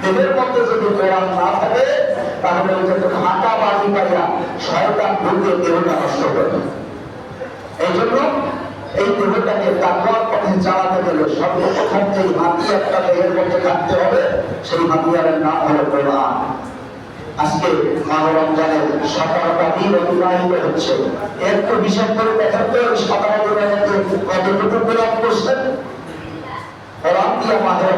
দেহের মধ্যে যদি কোরআন না থাকে, তাহলে ওই যে ফাঁকা বাড়ি পাইয়া শয়তান ঢুকে দেহটা নষ্ট করে এই জন্য এই দেহটাকে তাকওয়ার পথে চালাতে গেলে সর্বপ্রথম যে হাতিয়ারটা দেহের মধ্যে থাকতে হবে, সেই হাতিয়ারের নাম হলো কোরআন। আজকে মাহ রমজানের দিন অতিবাহিত হচ্ছে। তো হিসাব করে দেখার তো দিনের কতটুকু কোরআন করছেন কোরআন দিয়ে মাহ রমজান আমরা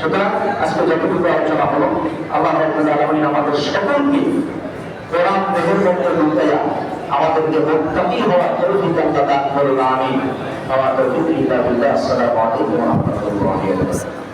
সুতরাং আজকে যতটুকু আলোচনা হলো, আল্লাহ আলামিন আমাদের সকলকে কোরআন দেহের মধ্যে লুকাইয়া আমাদেরকে মুত্তাকি হওয়ার তৌফিক দান করুন, আমিন। আমার তৌফিক ইল্লা বিল্লাহ, আসসালামু আলাইকুম ওয়া রাহমাতুল্লাহি ওয়া বারাকাতুহু।